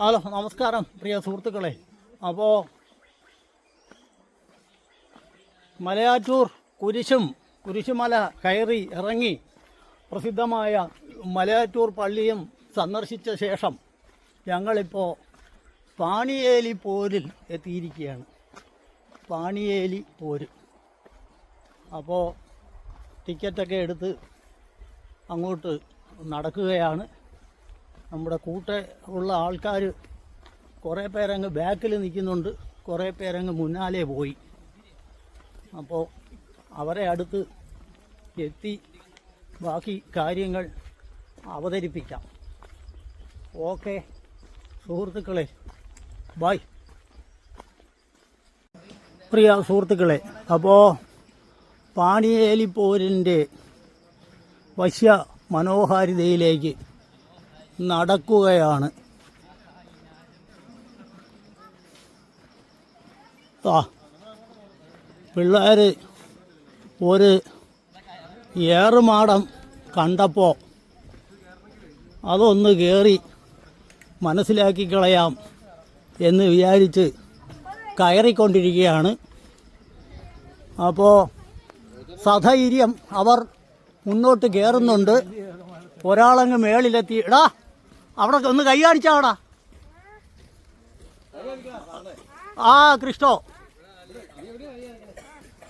Hello നമസ്കാരം പ്രിയ സുഹൃത്തുക്കളെ. അപ്പോൾ മലയാറ്റൂർ കുരിശും കുരിശുമല കയറി ഇറങ്ങി പ്രസിദ്ധമായ മലയാറ്റൂർ പള്ളിയും സന്ദർശിച്ച ശേഷം ഞങ്ങളിപ്പോൾ പാണിയേലി പോരിൽ എത്തിയിരിക്കുകയാണ്. പാണിയേലി പോര്. അപ്പോൾ ടിക്കറ്റൊക്കെ എടുത്ത് അങ്ങോട്ട് നടക്കുകയാണ്. നമ്മുടെ കൂടെ ഉള്ള ആൾക്കാർ കുറേ പേരങ്ങ് ബാക്കിൽ നിൽക്കുന്നുണ്ട്. കുറേ പേരങ്ങ് മുന്നാലെ പോയി. അപ്പോൾ അവരെ അടുത്ത് എത്തി ബാക്കി കാര്യങ്ങൾ അവതരിപ്പിക്കാം. ഓക്കെ സുഹൃത്തുക്കളെ ബൈ. പ്രിയ സുഹൃത്തുക്കളെ അപ്പോൾ പാണിയേലിപ്പോരിന്റെ വശ്യ മനോഹാരിതയിലേക്ക് നടക്കുകയാണ്. പിള്ളേർ ഒരു ഏറുമാടം കണ്ടപ്പോൾ അതൊന്ന് കയറി മനസ്സിലാക്കി കളയാം എന്ന് വിചാരിച്ച് കയറിക്കൊണ്ടിരിക്കുകയാണ്. അപ്പോൾ സധൈര്യം അവർ മുന്നോട്ട് കയറുന്നുണ്ട് ഒരാളങ്ങ് മേളിലെത്തി. എടാ അവിടെ ഒന്ന് കൈ കൈയാടിച്ചാടാ ആ കൃഷ്ണോ.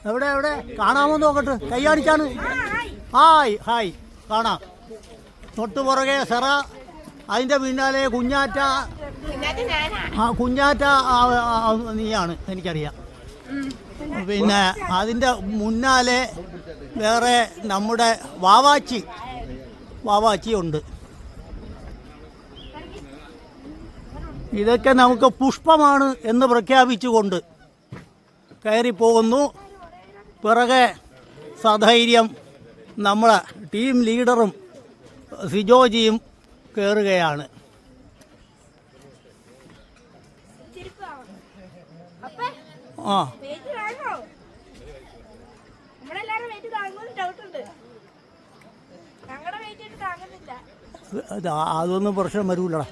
എവിടെ എവിടെ? കാണാമോ നോക്കട്ടെ. കൈയാടിച്ചാണ് ഹായ് ഹായ്. കാണാം. തൊട്ട് പുറകെ സെറ അതിന്റെ പിന്നാലെ കുഞ്ഞാറ്റ. ആ കുഞ്ഞാറ്റ നീയാണ് എനിക്കറിയാം. പിന്നെ അതിന്റെ മുന്നാലെ വേറെ നമ്മുടെ വാവാച്ചി. വാവാച്ചി ഉണ്ട് ഇതൊക്കെ നമുക്ക് പുഷ്പമാണ് എന്ന് പ്രഖ്യാപിച്ചുകൊണ്ട് കയറിപ്പോകുന്നു. പിറകെ സധൈര്യം നമ്മളെ ടീം ലീഡറും സിജോജിയും കയറുകയാണ് ആ. അതൊന്നും പ്രശ്നം നമ്മളെല്ലാരും വെയിറ്റ് താങ്ങുമെന്ന് ഡൗട്ട് ഉണ്ട് ഞങ്ങളുടെ വെയിറ്റ് ഇട്ട് താങ്ങുന്നില്ല അത് അതൊന്നും പ്രശ്നം വരൂലടാ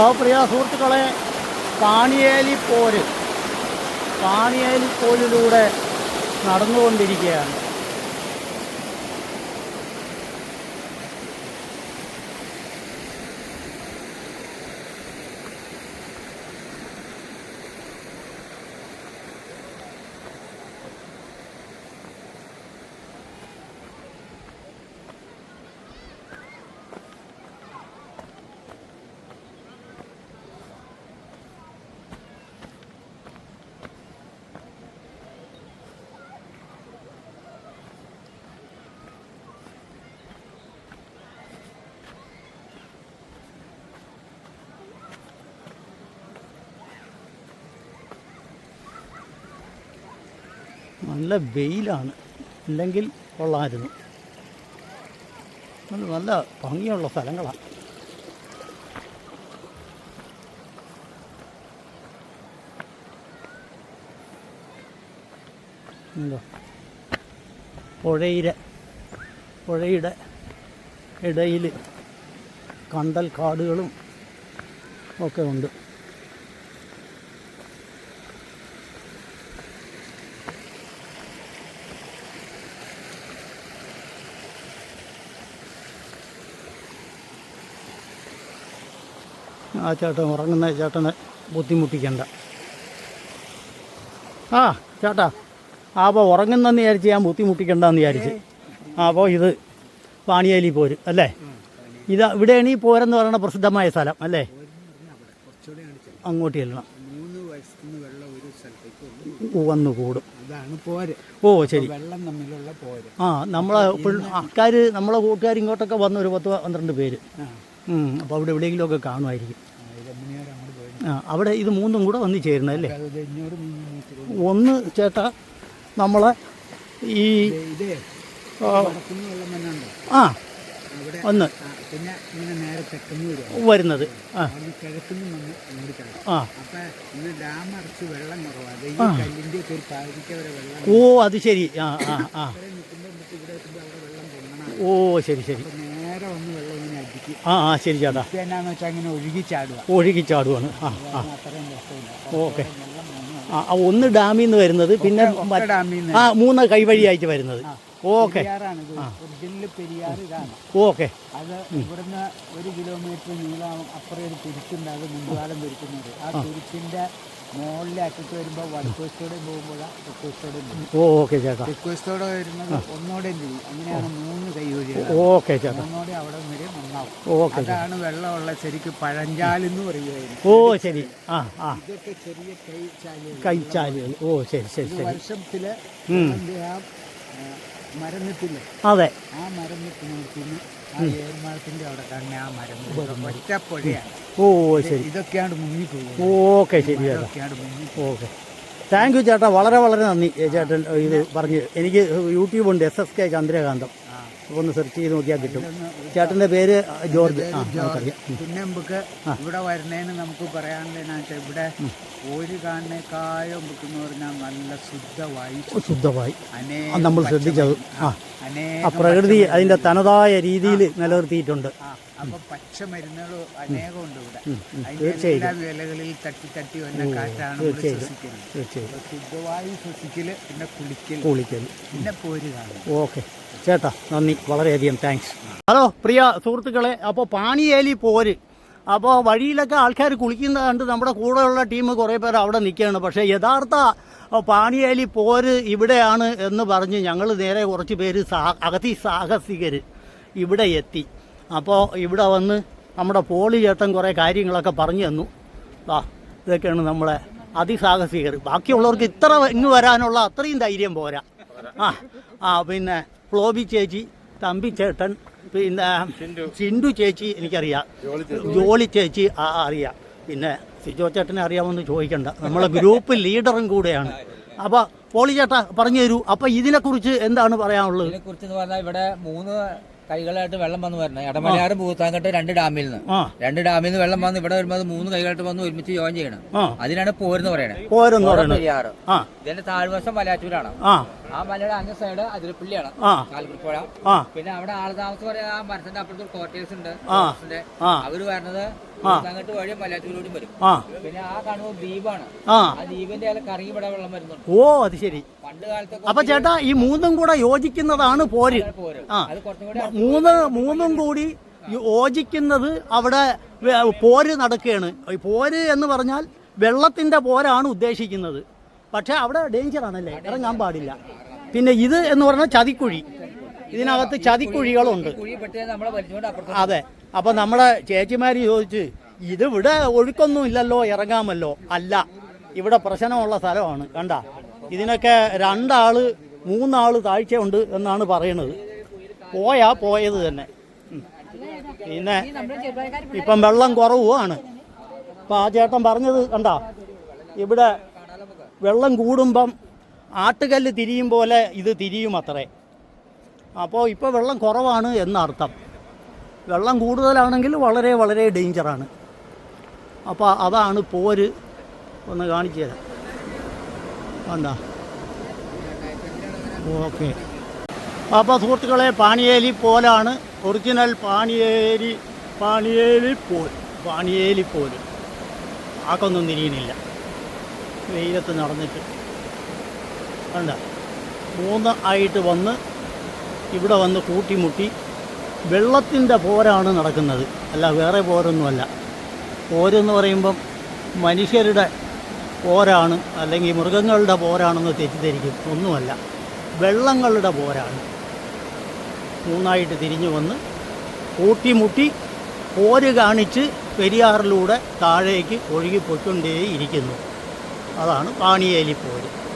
ആ പ്രിയ സുഹൃത്തുക്കളെ പാണിയേലി പോര് പാണിയേലി പോരിലൂടെ നടന്നുകൊണ്ടിരിക്കുകയാണ്. നല്ല വെയിലാണ്. ഇല്ലെങ്കിൽ കൊള്ളാമായിരുന്നു. നല്ല ഭംഗിയുള്ള സ്ഥലങ്ങളാണ്. പുഴയിലെ പുഴയുടെ ഇടയിൽ കണ്ടൽ കാടുകളും ഒക്കെ ഉണ്ട്. ആ ചേട്ടൻ ഉറങ്ങുന്ന ചേട്ടനെ ബുദ്ധിമുട്ടിക്കണ്ട. ആ ചേട്ടാ അപ്പോൾ ഉറങ്ങുന്നെന്ന് വിചാരിച്ച് ഞാൻ ബുദ്ധിമുട്ടിക്കണ്ടെന്ന് വിചാരിച്ച്. അപ്പോൾ ഇത് വാണിയേലി പോര് അല്ലേ? ഇത് ഇവിടെയാണ് ഈ പോരെന്ന് പറയുന്ന പ്രസിദ്ധമായ സ്ഥലം അല്ലേ? അങ്ങോട്ട് ചെല്ലണം. വന്നു കൂടും. ഓ ശരി. ആ നമ്മളെ ആൾക്കാർ നമ്മളെ കൂട്ടുകാർ ഇങ്ങോട്ടൊക്കെ വന്ന ഒരു പത്ത് പന്ത്രണ്ട് പേര്. അപ്പോൾ അവിടെ എവിടെയെങ്കിലുമൊക്കെ കാണുമായിരിക്കും രമണിയോട് അങ്ങോട്ട് പോയി ആ അവിടെ ഇത് മൂന്നും കൂടെ വന്നു ചേരുന്നത് അല്ലേ? ഒന്ന് ചേട്ട നമ്മളെ ഈ ആ, ഒന്ന് വരുന്നത് ഓ അത് ശരി. ആ ആ ആ. ഓ ശരി ശരി. നേരെ ആ ആ ശരി ചേട്ടാ. എന്നാന്ന് വെച്ചാൽ അങ്ങനെ ഒഴുകി ചാടുക ഒഴുകി ചാടുവാണ്. ആ ആ. ഓക്കെ. ആ ഒന്ന് ഡാമിൽ നിന്ന് വരുന്നത് പിന്നെ ആ മൂന്ന് കൈവഴിയായിട്ട് വരുന്നത്. ഓക്കെ. ഓക്കെ. അത് ഇവിടുന്ന് ഒരു കിലോമീറ്റർ നീളം അപ്പുറം ഒരു തിരിച്ചുണ്ട് അത് മുൻകാലം തിരിക്കുന്നത് ആ തിരിച്ചിന്റെ മുകളിലെ അറ്റത്ത് വരുമ്പോൾ വടക്കുവശത്തോടെ പോകുമ്പോഴാണ് തെക്കുവശത്തോടെ ഓക്കെ ചേട്ടാ. തെക്കുവശത്തോടെ വരുന്നത് ഒന്നോടെ ചെയ്യും അങ്ങനെയാണ് മൂന്ന് കൈ വഴികൾ ഓക്കെ ചേട്ടാ. മൂന്നോടെ അവിടെ വരെ നന്നാവും. ഓക്കെ അതാണ് വെള്ളമുള്ള ശരിക്ക് പഴഞ്ചാലെന്ന് പറയുമായിരുന്നു ഓ ശരി. ആ ആ. ഇതൊക്കെ ചെറിയ കൈ ചാലുകൾ. കൈച്ചാലുകൾ ഓ ശരി ശരി ശരി. വർഷത്തിൽ മരന്നിട്ടില്ലേ അതെ. ആ ആ ഏർമാളത്തിന്റെ അവിടെ തന്നെ ആ മരം നിൽക്കുന്നത്. ഒറ്റ പുഴയാണ്. ഓ ശരി. ഇതൊക്കെയാണ് ഓക്കെ ശരി ചേട്ടാ. ഇതൊക്കെയാണ് മുങ്ങി ഓക്കെ. താങ്ക് യു ചേട്ടാ. വളരെ വളരെ നന്ദി. ചേട്ടൻ ഇത് പറഞ്ഞു എനിക്ക് യൂട്യൂബ് ഉണ്ട് എസ് എസ് കെ ചന്ദ്രകാന്തം. ഒന്ന് സെർച്ച് ചെയ്ത് നോക്കിയാൽ കിട്ടും. ചേട്ടന്റെ പേര് ജോർജ്. ആ നമുക്കറിയാം. പിന്നെ നമുക്ക് ഇവിടെ വരുന്നതിന് നമുക്ക് പറയാനുള്ളത് എന്നാ വെച്ചാൽ ഇവിടെ ഒരു കാണുന്നേക്കാളും എന്ന് പറഞ്ഞാൽ നല്ല ശുദ്ധവായി. ശുദ്ധവായി. നമ്മൾ ശ്രദ്ധിച്ചത്. ആ. പ്രകൃതി അതിന്റെ തനതായ രീതിയിൽ നിലനിർത്തിയിട്ടുണ്ട്. അപ്പൊ പച്ച മരുന്നുകൾ അനേകം ഉണ്ട് ഇവിടെ. അതിന്റെ എല്ലാ വിലകളിൽ തട്ടി തട്ടി വന്ന കാറ്റാണ് ശ്വസിക്കുന്നത് ശുദ്ധവായു ശ്വസിക്കൽ പിന്നെ കുളിക്കൽ കുളിക്കൽ പിന്നെ പോര് കാണും ഓക്കെ. ചേട്ടാ നന്ദി. വളരെയധികം താങ്ക്സ്. ഹലോ പ്രിയ സുഹൃത്തുക്കളെ അപ്പോൾ പാണിയേലി പോര്. അപ്പോൾ വഴിയിലൊക്കെ ആൾക്കാർ കുളിക്കുന്നത് കണ്ട് നമ്മുടെ കൂടെയുള്ള ടീം കുറേ പേർ അവിടെ നിൽക്കുകയാണ്. പക്ഷേ യഥാർത്ഥ പാണിയേലി പോര് ഇവിടെയാണ് എന്ന് പറഞ്ഞ് ഞങ്ങൾ നേരെ കുറച്ച് പേര് സാ അഗതി സാഹസികർ ഇവിടെ എത്തി. അപ്പോൾ ഇവിടെ വന്ന് നമ്മുടെ പോളി ചേട്ടൻ കുറേ കാര്യങ്ങളൊക്കെ പറഞ്ഞു തന്നു. വാ ഇതൊക്കെയാണ് നമ്മളെ അതിസാഹസികർ. ബാക്കിയുള്ളവർക്ക് ഇത്ര ഇങ്ങ് വരാനുള്ള അത്രയും ധൈര്യം പോരാ. ആ ആ പിന്നെ ഫ്ലോബി ചേച്ചി തമ്പി ചേട്ടൻ പിന്നെ സിന്ധു ചേച്ചി എനിക്കറിയാം. ജോളി ചേച്ചി. ആ അറിയാം. പിന്നെ സിജോ ചേട്ടനെ അറിയാമെന്ന് ചോദിക്കണ്ട. നമ്മളെ ഗ്രൂപ്പ് ലീഡറും കൂടെയാണ്. അപ്പോൾ പോളി ചേട്ടാ പറഞ്ഞു തരൂ. അപ്പോൾ ഇതിനെക്കുറിച്ച് എന്താണ് പറയാനുള്ളത്? ഇതിനെക്കുറിച്ച് പറഞ്ഞാൽ ഇവിടെ മൂന്ന് കൈകളായിട്ട് വെള്ളം വന്ന് വരണം. എടമലയാറും പൂത്താങ്കട്ട് രണ്ട് ഡാമിൽ നിന്ന് രണ്ട് ഡാമിൽ നിന്ന് വെള്ളം വന്ന് ഇവിടെ വരുമ്പോൾ മൂന്ന് കൈകളായിട്ട് വന്ന് ഒരുമിച്ച് ജോയിൻ ചെയ്യണം. അതിനാണ് പോരെന്ന് പറയണത് പോരെന്ന് പറയുന്നത് ആ. ഇതിന്റെ താഴ്വശം മലയാറ്റൂരാണ് ആ. മലയുടെ അങ്ങ് സൈഡ് അതിരപ്പള്ളിയാണ് കാൽക്കുപ്പുഴ പിന്നെ അവിടെ ആളുതാമസം പറയാ ആ മരത്തിന്റെ അപ്പുറത്ത് ഒരു ക്വാർട്ടേഴ്സ് ഉണ്ട്. അവർ വരുന്നത് വഴി മലയാറ്റൂരിലൂടെയും വരും. പിന്നെ ആ ദ്വീപാണ്. ആ. ആ ദ്വീപിന്റെ അതിൽ കറങ്ങി ഇവിടെ വെള്ളം വരുന്നുണ്ട് ഓ അത് ശരി. പണ്ട് കാലത്തൊക്കെ അപ്പൊ ചേട്ടാ ഈ മൂന്നും കൂടെ യോജിക്കുന്നതാണ് പോര്. ആ. മൂന്ന് മൂന്നും കൂടി യോജിക്കുന്നത് അവിടെ പോര് നടക്കുകയാണ്. ഈ പോര് എന്ന് പറഞ്ഞാൽ വെള്ളത്തിന്റെ പോരാണ് ഉദ്ദേശിക്കുന്നത്. പക്ഷെ അവിടെ ഡേഞ്ചർ ആണല്ലേ? ഇറങ്ങാൻ പാടില്ല. പിന്നെ ഇത് എന്ന് പറഞ്ഞാൽ ചതിക്കുഴി. ഇതിനകത്ത് ചതിക്കുഴികളുണ്ട്. അതെ. അപ്പൊ നമ്മളെ ചേച്ചിമാര് ചോദിച്ച് ഇത് ഇവിടെ ഒഴുക്കൊന്നും ഇല്ലല്ലോ ഇറങ്ങാമല്ലോ. അല്ല ഇവിടെ പ്രശ്നമുള്ള സ്ഥലമാണ് കണ്ട? ഇതിനൊക്കെ രണ്ടാൾ മൂന്നാൾ താഴ്ചയുണ്ട് എന്നാണ് പറയുന്നത് പോയാ പോയത് തന്നെ. പിന്നെ ഇപ്പം വെള്ളം കുറവുമാണ് അപ്പം ആ ചേട്ടൻ പറഞ്ഞത് കണ്ട? ഇവിടെ വെള്ളം കൂടുമ്പം ആട്ടുകല്ല് തിരിയും പോലെ ഇത് തിരിയും അത്രേ. അപ്പോൾ ഇപ്പോൾ വെള്ളം കുറവാണ് എന്നർത്ഥം. വെള്ളം കൂടുതലാണെങ്കിൽ വളരെ വളരെ ഡേഞ്ചറാണ്. അപ്പോൾ അതാണ് പോര് ഒന്ന് കാണിച്ചു തരാം. എന്താ ഓക്കെ. അപ്പോൾ സുഹൃത്തുക്കളെ പാണിയേലി പോലാണ്. ഒറിജിനൽ പാണിയേലി പാണിയേലി പോൽ പാണിയേലി പോൽ. ആക്കൊന്നും തിരിയണില്ല വെയിലത്ത് നടന്നിട്ട്. കണ്ട? മൂന്ന് ആയിട്ട് വന്ന് ഇവിടെ വന്ന് കൂട്ടിമുട്ടി. വെള്ളത്തിന്റെ പോരാണ് നടക്കുന്നത്. അല്ല വേറെ പോരൊന്നുമല്ല. പോരെന്ന് പറയുമ്പം മനുഷ്യരുടെ പോരാണ് അല്ലെങ്കിൽ മൃഗങ്ങളുടെ പോരാണെന്ന് തെറ്റിദ്ധരിക്കും. ഒന്നുമല്ല. വെള്ളങ്ങളുടെ പോരാണ്. മൂന്നായിട്ട് തിരിഞ്ഞു വന്ന് കൂട്ടിമുട്ടി പോര് കാണിച്ച് പെരിയാറിലൂടെ താഴേക്ക് ഒഴുകിപ്പോയിക്കൊണ്ടേയിരിക്കുന്നു. അതാണ് പാണിയേലി പോര്.